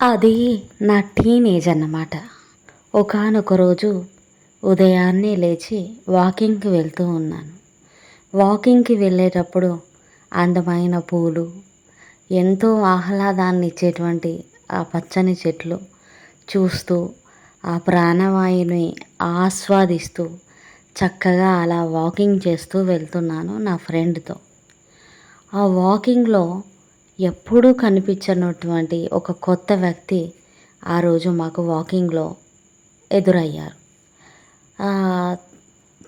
అది నా టీనేజ్ అన్నమాట. ఒకానొక రోజు ఉదయాన్నే లేచి వాకింగ్కి వెళ్తూ ఉన్నాను. వాకింగ్కి వెళ్ళేటప్పుడు అందమైన పూలు ఎంతో ఆహ్లాదాన్ని ఇచ్చేటువంటి ఆ పచ్చని చెట్లు చూస్తూ ఆ ప్రాణవాయుని ఆస్వాదిస్తూ చక్కగా అలా వాకింగ్ చేస్తూ వెళ్తున్నాను నా ఫ్రెండ్తో. ఆ వాకింగ్లో ఎప్పుడూ కనిపించినటువంటి ఒక కొత్త వ్యక్తి ఆ రోజు మాకు వాకింగ్లో ఎదురయ్యారు.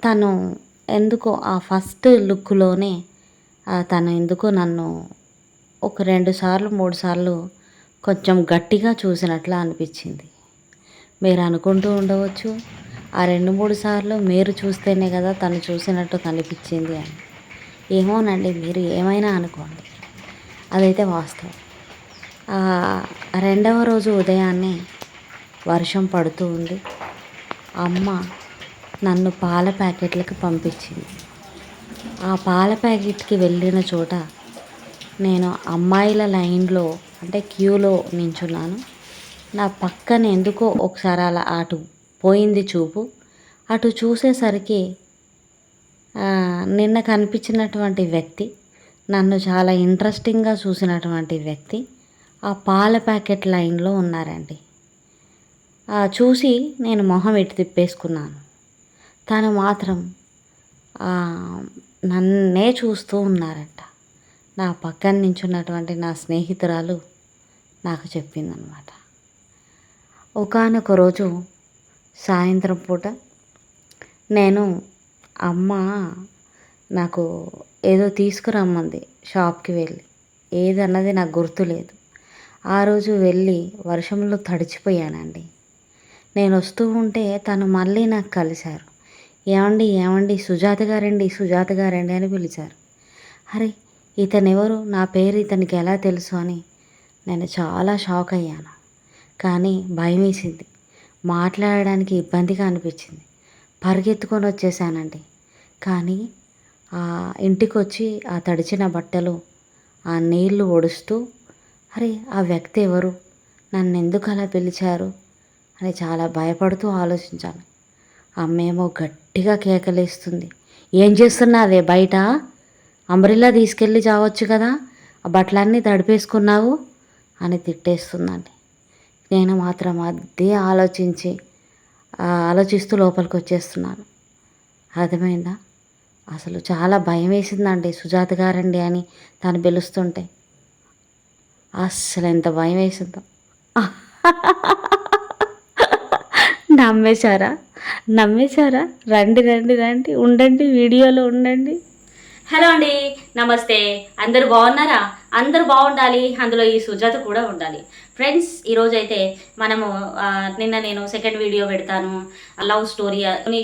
తను ఎందుకో ఆ ఫస్ట్ లుక్లోనే తను ఎందుకో నన్ను ఒక రెండు సార్లు మూడు సార్లు కొంచెం గట్టిగా చూసినట్లు అనిపించింది. మీరు అనుకుంటూ ఉండవచ్చు ఆ రెండు మూడు సార్లు మీరు చూస్తేనే కదా తను చూసినట్టు కనిపించింది అని. ఏమోనండి మీరు ఏమైనా అనుకోండి. అదైతే వాస్తవం. రెండవ రోజు ఉదయాన్నే వర్షం పడుతూ ఉంది. అమ్మ నన్ను పాల ప్యాకెట్లకు పంపించింది. ఆ పాల ప్యాకెట్కి వెళ్ళిన చోట నేను అమ్మాయిల లైన్లో అంటే క్యూలో నించున్నాను. నా పక్కన ఎందుకో ఒకసారి అలా అటు పోయింది చూపు. అటు చూసేసరికి నిన్న కనిపించినటువంటి వ్యక్తి నన్ను చాలా ఇంట్రెస్టింగ్గా చూసినటువంటి వ్యక్తి ఆ పాల ప్యాకెట్ లైన్లో ఉన్నారండి. చూసి నేను మొహం ఇటు తిప్పేసుకున్నాను. తను మాత్రం నన్నే చూస్తూ ఉన్నారంట. నా పక్కన నించున్నటువంటి నా స్నేహితురాలు నాకు చెప్పిందనమాట. ఒకానొక రోజు సాయంత్రం పూట నేను అమ్మ నాకు ఏదో తీసుకురమ్మంది షాప్కి వెళ్ళి. ఏదన్నది నాకు గుర్తులేదు. ఆ రోజు వెళ్ళి వర్షంలో తడిచిపోయానండి. నేను వస్తూ ఉంటే తను మళ్ళీ నాకు కలిశారు. ఏమండి ఏమండి సుజాత గారండి సుజాత గారండి అని పిలిచారు. అరే ఇతనెవరు? ఎవరు నా పేరు ఇతనికి ఎలా తెలుసు అని నేను చాలా షాక్ అయ్యాను. కానీ భయం వేసింది. మాట్లాడడానికి ఇబ్బందిగా అనిపించింది. పరిగెత్తుకొని వచ్చేసానండి. కానీ ఆ ఇంటికి వచ్చి ఆ తడిచిన బట్టలు ఆ నీళ్ళు ఒడుస్తూ అరే ఆ వ్యక్తి ఎవరు? నన్ను ఎందుకు అలా పిలిచారు? అని చాలా భయపడుతూ ఆలోచించాను. అమ్మేమో గట్టిగా కేకలేస్తుంది. ఏం చేస్తున్నావే బయట? అంబ్రిల్లా తీసుకెళ్ళి చావచ్చు కదా? ఆ బట్టలన్నీ తడిపేసుకున్నావు? అని తిట్టేస్తుందండి. నేను మాత్రం అదే ఆలోచించి ఆలోచిస్తూ లోపలికి వచ్చేస్తున్నాను అర్థమైందా? అసలు చాలా భయం వేసిందండి సుజాత గారండి అని తను పిలుస్తుంటే. అసలు ఎంత భయం వేసిందో. నమ్మేశారా? నమ్మేశారా? రండి రండి రండి ఉండండి వీడియోలో ఉండండి. హలో అండి నమస్తే. అందరు బాగున్నారా? అందరు బాగుండాలి. అందులో ఈ సుజాత కూడా ఉండాలి. ఫ్రెండ్స్ ఈరోజు అయితే మనము నిన్న నేను సెకండ్ వీడియో పెడతాను. లవ్ స్టోరీ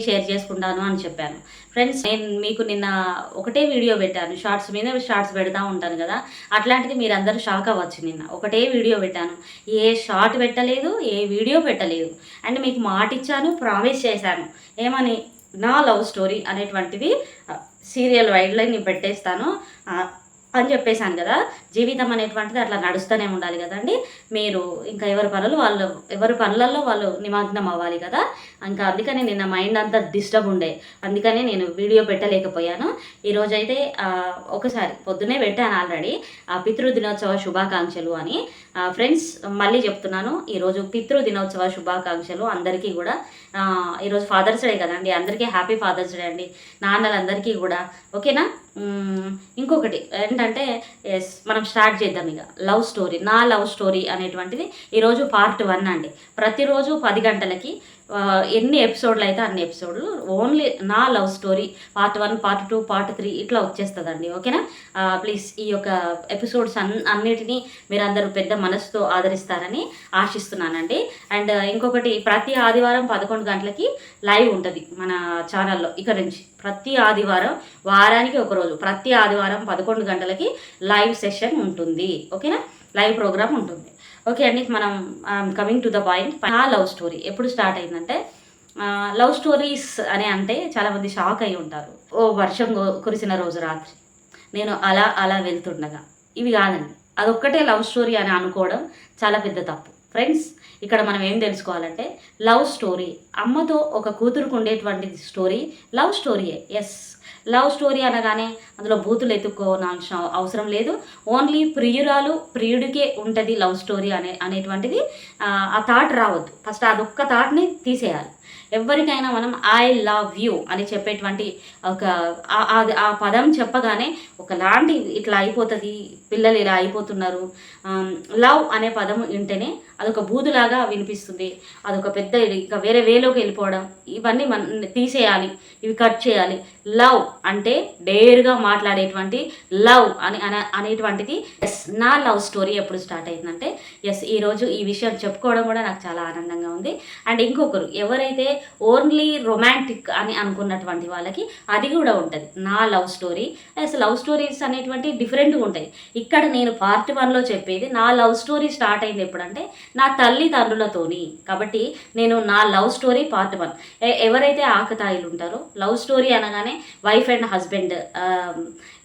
షేర్ చేసుకుంటాను అని చెప్పాను. ఫ్రెండ్స్ నేను మీకు నిన్న ఒకటే వీడియో పెట్టాను. షార్ట్స్ మీద షార్ట్స్ పెడతా ఉంటాను కదా. అట్లాంటిది మీరందరూ షాక్ అవ్వచ్చు నిన్న. ఒకటే వీడియో పెట్టాను. ఏ షార్ట్ పెట్టలేదు ఏ వీడియో పెట్టలేదు. అండ్ మీకు మాట ఇచ్చాను ప్రామిస్ చేశాను. ఏమని? నా లవ్ స్టోరీ అనేటువంటిది సీరియల్ వైడ్ లైన్ పెట్టేస్తాను. అని చెప్పేశాను కదా. జీవితం అనేటువంటిది అట్లా నడుస్తూనే ఉండాలి కదండి. మీరు ఇంకా ఎవరి పనులు వాళ్ళు ఎవరి పనులలో వాళ్ళు నిమగ్నం అవ్వాలి కదా. ఇంకా అందుకని నిన్న మైండ్ అంతా డిస్టర్బ్ ఉండే. అందుకని నేను వీడియో పెట్టలేకపోయాను. ఈరోజైతే ఒకసారి పొద్దునే పెట్టాను ఆల్రెడీ. ఆ పితృ దినోత్సవ శుభాకాంక్షలు అని. ఫ్రెండ్స్ మళ్ళీ చెప్తున్నాను. ఈరోజు పితృ దినోత్సవ శుభాకాంక్షలు అందరికీ కూడా. ఈరోజు ఫాదర్స్ డే కదండి. అందరికీ హ్యాపీ ఫాదర్స్ డే అండి. నాన్నలందరికీ కూడా. ఓకేనా? ఇంకొకటి ఏంటంటే ఎస్ మనం స్టార్ట్ చేద్దాం ఇక. లవ్ స్టోరీ నా లవ్ స్టోరీ అనేటువంటిది ఈరోజు పార్ట్ వన్ అండి. ప్రతిరోజు పది గంటలకి ఎన్ని ఎపిసోడ్లు అయితే అన్ని ఎపిసోడ్లు. ఓన్లీ నా love story part one part two part three ఇట్లా వచ్చేస్తుందండి ఓకేనా? ప్లీజ్ ఈ యొక్క ఎపిసోడ్స్ అన్ అన్నిటినీ మీరందరూ పెద్ద మనసుతో ఆదరిస్తారని ఆశిస్తున్నానండి. అండ్ ఇంకొకటి ప్రతి ఆదివారం పదకొండు గంటలకి లైవ్ ఉంటుంది మన ఛానల్లో ఇక్కడ నుంచి. ప్రతి ఆదివారం వారానికి ఒక రోజు ప్రతి ఆదివారం పదకొండు గంటలకి లైవ్ సెషన్ ఉంటుంది ఓకేనా? లైవ్ ప్రోగ్రామ్ ఉంటుంది. ఓకే అండి మనం కమింగ్ టు ద పాయింట్ నా లవ్ స్టోరీ ఎప్పుడు స్టార్ట్ అయిందంటే లవ్ స్టోరీస్ అని అంటే చాలామంది షాక్ అయి ఉంటారు. ఓ వర్షం కురిసిన రోజు రాత్రి. నేను అలా అలా వెళ్తుండగా. ఇవి కాదండి. అదొక్కటే లవ్ స్టోరీ అని అనుకోవడం చాలా పెద్ద తప్పు. ఫ్రెండ్స్ ఇక్కడ మనం ఏం తెలుసుకోవాలంటే లవ్ స్టోరీ అమ్మతో ఒక కూతురుకు ఉండేటువంటి స్టోరీ లవ్ స్టోరీయే ఎస్ లవ్ స్టోరీ అనగానే అందులో బూతులు ఎత్తుకోవాల్సిన అవసరం లేదు. ఓన్లీ ప్రియురాలు ప్రియుడికే ఉంటుంది లవ్ స్టోరీ అనే అనేటువంటిది ఆ థాట్ రావద్దు. ఫస్ట్ అదొక్క థాట్ని తీసేయాలి. ఎవరికైనా మనం ఐ లవ్ యూ అని చెప్పేటువంటి ఒక ఆ- ఆ- పదం చెప్పగానే ఒకలాంటి ఇట్లా అయిపోతుంది పిల్లలు ఇలా అయిపోతున్నారు. లవ్ అనే పదం వింటేనే అదొక బూదులాగా వినిపిస్తుంది. అదొక పెద్ద ఇది ఇంకా వేరే వేలోకి వెళ్ళిపోవడం ఇవన్నీ మన తీసేయాలి ఇవి కట్ చేయాలి. లవ్ అంటే డేర్గా మాట్లాడేటువంటి లవ్ అని అన- అనేటువంటిది. ఎస్ నా లవ్ స్టోరీ ఎప్పుడు స్టార్ట్ అయిందంటే ఎస్ ఈరోజు ఈ విషయం చెప్పుకోవడం కూడా నాకు చాలా ఆనందంగా ఉంది. అండ్ ఇంకొకరు ఎవరైతే ఓన్లీ రొమాంటిక్ అని అనుకున్నటువంటి వాళ్ళకి అది కూడా ఉంటుంది. నా love story yes love stories అనేటువంటి డిఫరెంట్గా ఉంటాయి. ఇక్కడ నేను పార్ట్ వన్లో చెప్పేది నా లవ్ స్టోరీ స్టార్ట్ అయింది ఎప్పుడంటే నా తల్లిదండ్రులతోని. కాబట్టి నేను నా లవ్ స్టోరీ పార్ట్ వన్. ఎవరైతే ఆకతాయిలు ఉంటారో లవ్ స్టోరీ అనగానే వైఫ్ అండ్ హస్బెండ్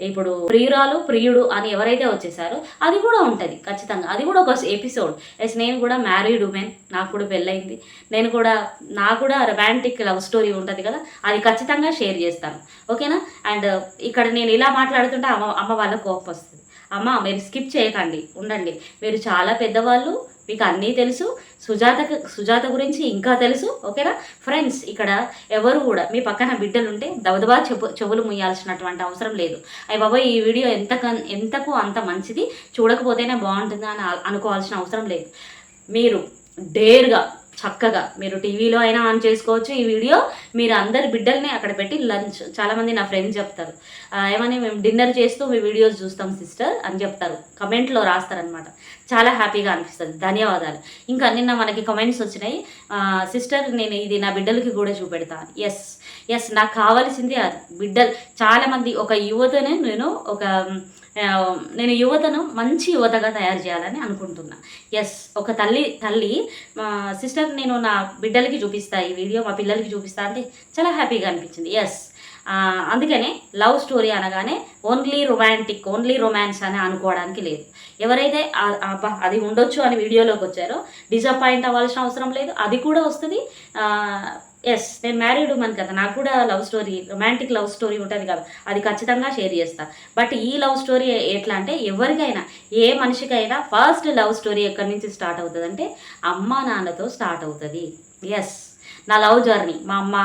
ఇప్పుడు ప్రియురాలు ప్రియుడు అని ఎవరైతే వచ్చేసారో అది కూడా ఉంటుంది ఖచ్చితంగా. అది కూడా ఒక ఎపిసోడ్. ఎస్ నేను కూడా మ్యారీడ్ ఉమెన్ నాకు కూడా పెళ్ళయింది. నేను కూడా నాకు కూడా రొమాంటిక్ లవ్ స్టోరీ ఉంటుంది కదా అది ఖచ్చితంగా షేర్ చేస్తాను. ఓకేనా అండ్ uh, ఇక్కడ నేను ఇలా మాట్లాడుతుంటే అమ్మ అమ్మ వాళ్ళ కోపం వస్తుంది. అమ్మ మీరు స్కిప్ చేయకండి ఉండండి. మీరు చాలా పెద్దవాళ్ళు మీకు అన్నీ తెలుసు. సుజాత సుజాత గురించి ఇంకా తెలుసు. ఓకేనా ఫ్రెండ్స్ ఇక్కడ ఎవరు కూడా మీ పక్కన బిడ్డలుంటే దబదబా చెవు చెవులు ముయ్యాల్సినటువంటి అవసరం లేదు. అయ్యి బాబాయ్ ఈ వీడియో ఎంత ఎంతకు అంత మంచిది? చూడకపోతేనే బాగుంటుందా అని అనుకోవాల్సిన అవసరం లేదు. మీరు డేర్గా చక్కగా మీరు టీవీలో అయినా ఆన్ చేసుకోవచ్చు. ఈ వీడియో మీరు అందరి బిడ్డల్ని అక్కడ పెట్టి లంచ్ చాలామంది నా ఫ్రెండ్స్ చెప్తారు. ఏమని మేము డిన్నర్ చేస్తూ మీ వీడియోస్ చూస్తాం సిస్టర్ అని చెప్తారు. కమెంట్లో రాస్తారనమాట చాలా హ్యాపీగా అనిపిస్తుంది. ధన్యవాదాలు. ఇంకా నిన్న మనకి కమెంట్స్ వచ్చినాయి. సిస్టర్ నేను ఇది నా బిడ్డలకి కూడా చూపెడతాను ఎస్ ఎస్ నాకు కావాల్సింది అది. బిడ్డలు చాలామంది ఒక యువతనే నేను ఒక నేను యువతను మంచి యువతగా తయారు చేయాలని అనుకుంటున్నా. ఎస్ ఒక తల్లి తల్లి సిస్టర్ నేను నా బిడ్డలకి చూపిస్తా ఈ వీడియో మా పిల్లలకి చూపిస్తా అంటే చాలా హ్యాపీగా అనిపించింది. ఎస్ అందుకనే లవ్ స్టోరీ అనగానే ఓన్లీ రొమాంటిక్ ఓన్లీ రొమాన్స్ అని అనుకోవడానికి లేదు. ఎవరైతే అది ఉండొచ్చు అని వీడియోలోకి వచ్చారో డిసప్పాయింట్ అవ్వాల్సిన అవసరం లేదు అది కూడా వస్తుంది. ఎస్ నేను మ్యారీడ్ ఉమెన్ కదా. నాకు కూడా love story romantic love story ఉంటుంది కదా. అది ఖచ్చితంగా షేర్ చేస్తా. బట్ ఈ లవ్ స్టోరీ ఎట్లా అంటే ఎవరికైనా ఏ మనిషికైనా ఫస్ట్ లవ్ స్టోరీ ఎక్కడి నుంచి స్టార్ట్ అవుతుంది అంటే అమ్మ నాన్నతో స్టార్ట్ అవుతుంది. ఎస్ నా లవ్ జర్నీ మా అమ్మ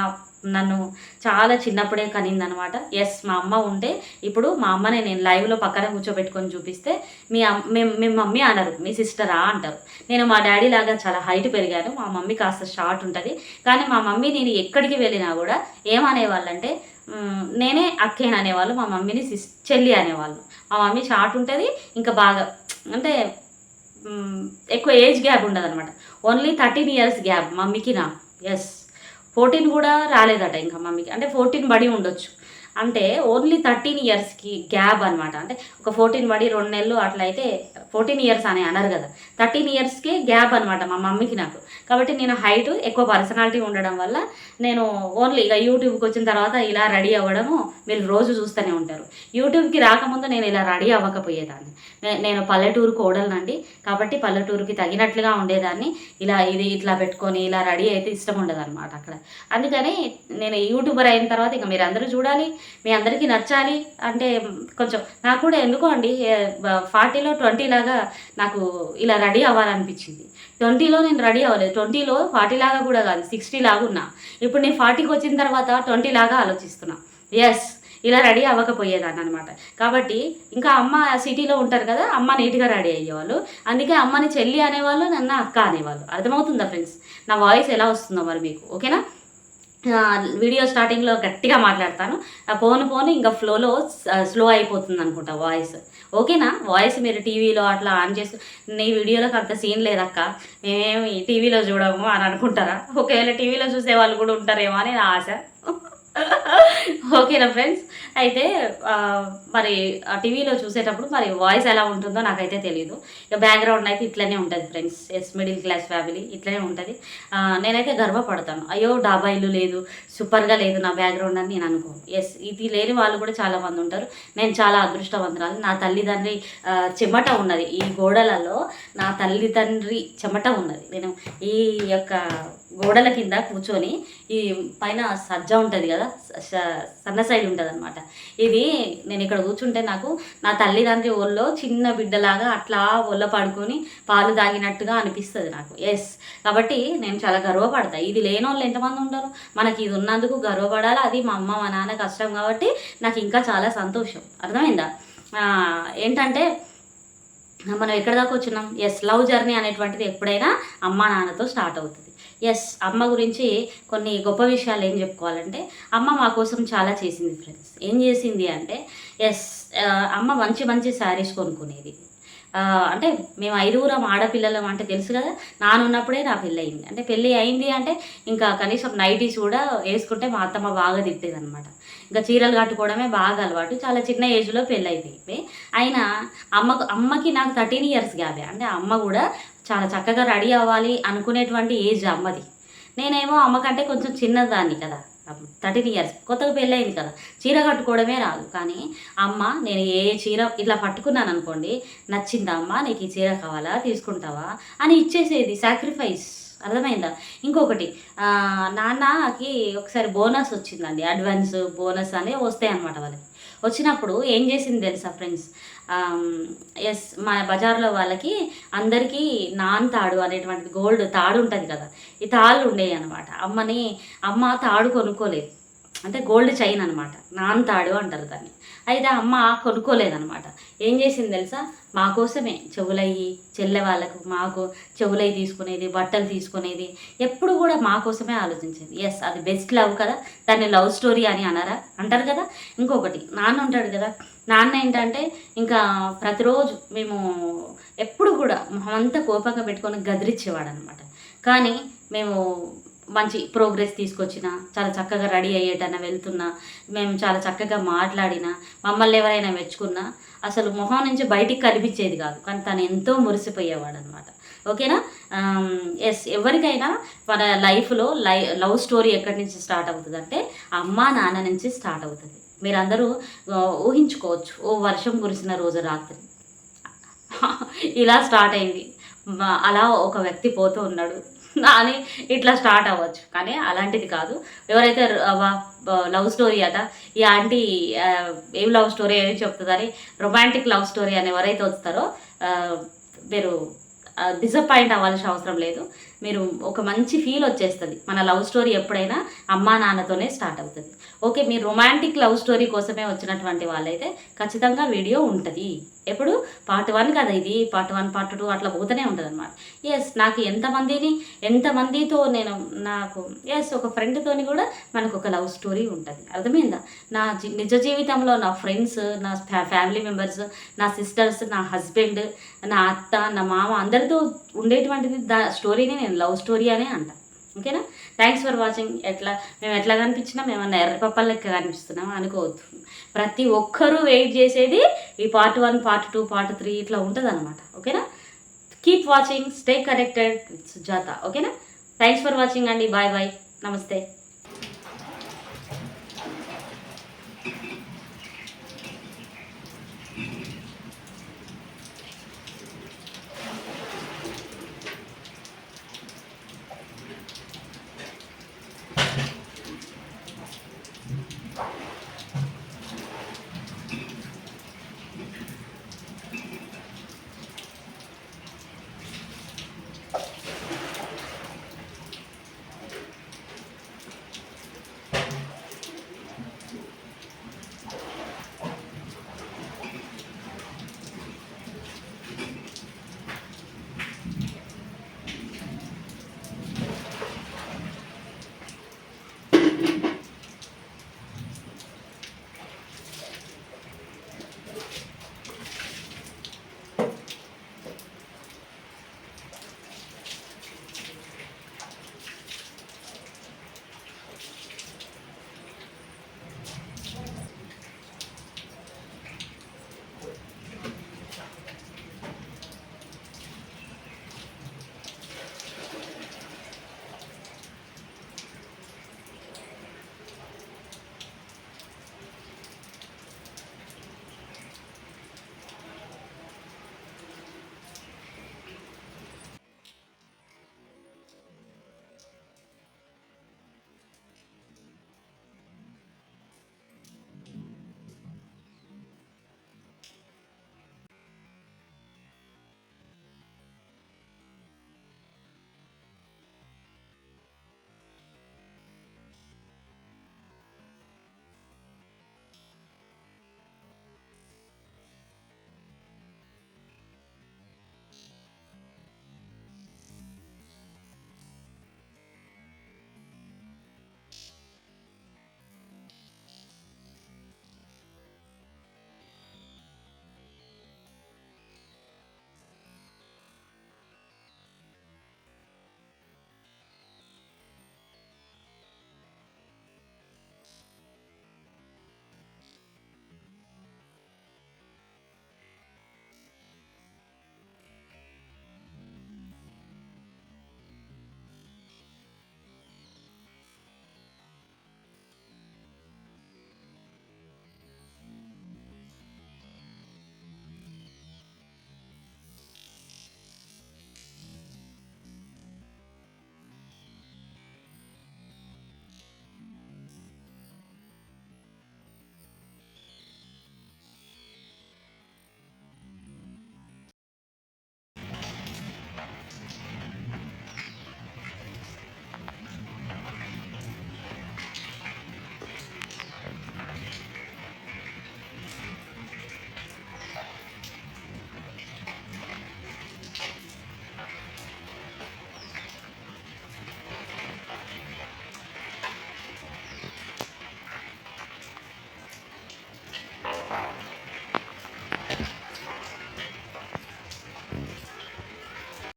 నన్ను చాలా చిన్నప్పుడే కనిందనమాట. ఎస్ మా అమ్మ ఉంటే ఇప్పుడు మా అమ్మనే నేను లైవ్లో పక్కన కూర్చోబెట్టుకొని చూపిస్తే మీ మీ మమ్మీ అనరు మీ సిస్టరా అంటారు. నేను మా డాడీ లాగా చాలా హైట్ పెరిగాను మా మమ్మీ కాస్త షార్ట్ ఉంటుంది. కానీ మా మమ్మీ నేను ఎక్కడికి వెళ్ళినా కూడా ఏమనేవాళ్ళంటే నేనే అక్కేని అనేవాళ్ళు మా మమ్మీని సిస్ చెల్లి అనేవాళ్ళు. మా మమ్మీ షార్ట్ ఉంటుంది ఇంకా బాగా అంటే ఎక్కువ ఏజ్ గ్యాప్ ఉండదు అనమాట ఓన్లీ థర్టీన్ ఇయర్స్ గ్యాప్ మమ్మీకి నా. ఎస్ ఫోర్టీన్ కూడా రాలేదట ఇంకా మమ్మీకి. అంటే ఫోర్టీన్ బడి ఉండొచ్చు. అంటే ఓన్లీ థర్టీన్ ఇయర్స్కి గ్యాప్ అనమాట అంటే ఒక ఫోర్టీన్ బడి రెండు నెలలు అట్లా అయితే ఫోర్టీన్ ఇయర్స్ అని అనరు కదా. థర్టీన్ ఇయర్స్కి గ్యాప్ అనమాట మా మమ్మీకి నాకు. కాబట్టి నేను హైట్ ఎక్కువ పర్సనాలిటీ ఉండడం వల్ల నేను ఓన్లీ ఇక యూట్యూబ్కి వచ్చిన తర్వాత ఇలా రెడీ అవ్వడము మీరు రోజు చూస్తూనే ఉంటారు. యూట్యూబ్కి రాకముందు నేను ఇలా రెడీ అవ్వకపోయేదాన్ని. నేను పల్లెటూరు కోడలనండి కాబట్టి పల్లెటూరుకి తగినట్లుగా ఉండేదాన్ని. ఇలా ఇది ఇట్లా పెట్టుకొని ఇలా రెడీ అయితే ఇష్టం ఉండదు అనమాట అక్కడ. అందుకని నేను యూట్యూబర్ అయిన తర్వాత ఇక మీరు అందరూ చూడాలి. మీ అందరికీ నచ్చాలి అంటే కొంచెం నాకు కూడా ఎందుకో అండి ఫార్టీలో ట్వంటీ లాగా నాకు ఇలా రెడీ అవ్వాలనిపించింది. ట్వంటీలో నేను రెడీ అవ్వలేదు. ట్వంటీలో ఫార్టీ లాగా కూడా కాదు సిక్స్టీ లాగా ఉన్నా. ఇప్పుడు నేను ఫార్టీకి వచ్చిన తర్వాత ట్వంటీ లాగా ఆలోచిస్తున్నా. ఎస్ ఇలా రెడీ అవ్వకపోయేదాన్ని అనమాట కాబట్టి ఇంకా అమ్మ సిటీలో ఉంటారు కదా అమ్మ నీట్గా రెడీ అయ్యేవాళ్ళు. అందుకే అమ్మని చెల్లి అనేవాళ్ళు నన్ను అక్క అనేవాళ్ళు. అర్థమవుతుందా ఫ్రెండ్స్? నా వాయిస్ ఎలా వస్తుందో మరి మీకు. ఓకేనా? వీడియో స్టార్టింగ్లో గట్టిగా మాట్లాడతాను. ఆ పోను పోను ఇంకా ఫ్లోలో స్లో అయిపోతుంది అనుకుంటా వాయిస్. ఓకేనా? వాయిస్ మీరు టీవీలో అట్లా ఆన్ చేసి నీ వీడియోలోకి అంత సీన్ లేదక్క. మేమేమి టీవీలో చూడము అని అనుకుంటారా? ఒకవేళ టీవీలో చూసే వాళ్ళు కూడా ఉంటారేమో అని నా ఆశ. ఓకేనా ఫ్రెండ్స్ అయితే మరి ఆ టీవీలో చూసేటప్పుడు మరి వాయిస్ ఎలా ఉంటుందో నాకైతే తెలియదు ఇక బ్యాక్గ్రౌండ్ అయితే ఇట్లనే ఉంటుంది friends yes middle class family ఇట్లనే ఉంటుంది. నేనైతే గర్వపడతాను. అయ్యో డాబా ఇల్లు లేదు సూపర్గా లేదు నా బ్యాక్గ్రౌండ్ అని నేను అనుకో ఎస్ ఇది లేని వాళ్ళు కూడా చాలా మంది ఉంటారు. నేను చాలా అదృష్టవంతురాలు. నా తల్లిదండ్రి చెమట ఉన్నది. ఈ గోడలలో నా తల్లిదండ్రి చెమట ఉన్నది. నేను ఈ యొక్క గోడల కింద కూర్చొని ఈ పైన సజ్జ ఉంటుంది కదా స- సన్న సైడ్ ఉంటుంది అనమాట ఇది నేను ఇక్కడ కూర్చుంటే నాకు నా తల్లిదండ్రి ఒళ్ళో చిన్న బిడ్డలాగా అట్లా ఒళ్ళ పడుకొని పాలు తాగినట్టుగా అనిపిస్తుంది నాకు. ఎస్ కాబట్టి నేను చాలా గర్వపడతా. ఇది లేని వాళ్ళు ఎంతమంది ఉంటారు మనకి ఇది ఉన్నందుకు గర్వపడాలి. అది మా అమ్మ మా నాన్న కష్టం కాబట్టి నాకు ఇంకా చాలా సంతోషం. అర్థమైందా? ఏంటంటే మనం ఎక్కడ దాకా వచ్చినాం? ఎస్ లవ్ జర్నీ అనేటువంటిది ఎప్పుడైనా అమ్మ నాన్నతో స్టార్ట్ అవుతుంది. ఎస్ అమ్మ గురించి కొన్ని గొప్ప విషయాలు ఏం చెప్పుకోవాలంటే అమ్మ మా కోసం చాలా చేసింది ఫ్రెండ్స్ ఏం చేసింది అంటే ఎస్ అమ్మ మంచి మంచి శారీస్ కొనుక్కునేది. ఆ, అంటే మేము ఐదుగురం ఆడపిల్లలం అంటే తెలుసు కదా నానున్నప్పుడే నా పెళ్ళి అయింది అంటే పెళ్ళి అయింది అంటే ఇంకా కనీసం నైటీస్ కూడా వేసుకుంటే మా అత్తమ్మ బాగా తిట్టేది అనమాట ఇంకా చీరలు కట్టుకోవడమే బాగా అలవాటు. చాలా చిన్న ఏజ్లో పెళ్ళి అయిపోయింది అయినా అమ్మకు అమ్మకి నాకు థర్టీన్ ఇయర్స్ గ్యాబే అంటే అమ్మ కూడా చాలా చక్కగా రెడీ అవ్వాలి అనుకునేటువంటి ఏజ్ అమ్మది. నేనేమో అమ్మ కంటే కొంచెం చిన్నదాన్ని కదా. థర్టీన్ ఇయర్స్ కొత్తగా పెళ్ళయింది కదా. చీర కట్టుకోవడమే రాదు. కానీ అమ్మ నేను ఏ చీర ఇట్లా పట్టుకున్నాను అనుకోండి నచ్చిందా అమ్మ నీకు ఈ చీర కావాలా తీసుకుంటావా అని ఇచ్చేసేది. సాక్రిఫైస్ అర్థమైందా? ఇంకొకటి నాన్నకి ఒకసారి బోనస్ వచ్చిందండి. అడ్వాన్స్ బోనస్ అని వస్తాయి అనమాట వాళ్ళకి. వచ్చినప్పుడు ఏం చేసింది తెలుసా ఫ్రెండ్స్? ఎస్ మన బజార్లో వాళ్ళకి అందరికీ నాన్ తాడు అనేటువంటిది గోల్డ్ తాడు ఉంటుంది కదా ఈ తాళ్ళు ఉండేవి అనమాట అమ్మని అమ్మ తాడు కొనుక్కోలేదు. అంటే గోల్డ్ చైన్ అనమాట నాన్ తాడు అంటారు దాన్ని. అయితే అమ్మ కొనుక్కోలేదనమాట ఏం చేసింది తెలుసా? మా కోసమే చెవులయ్యి చెల్లె వాళ్ళకు మాకు చెవులయ్యి తీసుకునేది బట్టలు తీసుకునేది ఎప్పుడు కూడా మా కోసమే ఆలోచించేది. ఎస్ అది బెస్ట్ లవ్ కదా దాన్ని లవ్ స్టోరీ అని అనరా? అంటారు కదా? ఇంకొకటి నాన్న ఉంటాడు కదా నాన్న ఏంటంటే ఇంకా ప్రతిరోజు మేము ఎప్పుడు కూడా అంతా కోపంగా పెట్టుకొని గదిరిచ్చేవాడు అనమాట కానీ మేము మంచి ప్రోగ్రెస్ తీసుకొచ్చిన చాలా చక్కగా రెడీ అయ్యేటన్నా వెళ్తున్నా మేము చాలా చక్కగా మాట్లాడినా మమ్మల్ని ఎవరైనా మెచ్చుకున్నా అసలు మొహం నుంచి బయటికి కనిపించేది కాదు. కానీ తను ఎంతో మురిసిపోయేవాడు అనమాట ఓకేనా ఎస్ ఎవరికైనా మన లైఫ్లో లై లవ్ స్టోరీ ఎక్కడి నుంచి స్టార్ట్ అవుతుంది అంటే అమ్మ నాన్న నుంచి స్టార్ట్ అవుతుంది. మీరందరూ ఊహించుకోవచ్చు. ఓ వర్షం కురిసిన రోజు రాత్రి. ఇలా స్టార్ట్ అయింది. అలా ఒక వ్యక్తి పోతూ ఉన్నాడు. అని ఇట్లా స్టార్ట్ అవ్వచ్చు. కానీ అలాంటిది కాదు. ఎవరైతే లవ్ స్టోరీ అట ఈ ఆంటీ ఏం లవ్ స్టోరీ అని చెప్తుందని రొమాంటిక్ లవ్ స్టోరీ అని ఎవరైతే వస్తారో మీరు డిసప్పాయింట్ అవ్వాల్సిన అవసరం లేదు. మీరు ఒక మంచి ఫీల్ వచ్చేస్తుంది. మన లవ్ స్టోరీ ఎప్పుడైనా అమ్మా నాన్నతోనే స్టార్ట్ అవుతుంది. ఓకే మీరు రొమాంటిక్ లవ్ స్టోరీ కోసమే వచ్చినటువంటి వాళ్ళైతే ఖచ్చితంగా వీడియో ఉంటుంది. ఎప్పుడు? పార్ట్ వన్ కదా ఇది. పార్ట్ వన్ పార్ట్ టూ అట్లా పోతూనే ఉంటుంది అనమాట ఎస్ నాకు ఎంతమందిని ఎంతమందితో నేను నాకు ఎస్ ఒక ఫ్రెండ్తోని కూడా మనకు ఒక లవ్ స్టోరీ ఉంటుంది. అర్థమైందా? నా నిజ జీవితంలో నా ఫ్రెండ్స్ నా ఫ్యా- ఫ్యామిలీ మెంబర్స్ నా సిస్టర్స్ నా హస్బెండ్ నా అత్త నా మామ అందరితో ఉండేటువంటిది దా స్టోరీని నేను లవ్ స్టోరీ అనే అంటాను ఓకేనా? థ్యాంక్స్ ఫర్ వాచింగ్ ఎట్లా మేము ఎట్లా కనిపించినా మేమన్నా ఎర్రపప్పల లెక్క కనిపిస్తున్నాం అనుకోవద్దు. ప్రతి ఒక్కరూ వెయిట్ చేసేది ఈ part one part two part three ఇట్లా ఉంటుంది అనమాట ఓకేనా? Keep watching stay connected with Sujatha ఓకేనా? థ్యాంక్స్ ఫర్ వాచింగ్ అండి. బాయ్ బాయ్ నమస్తే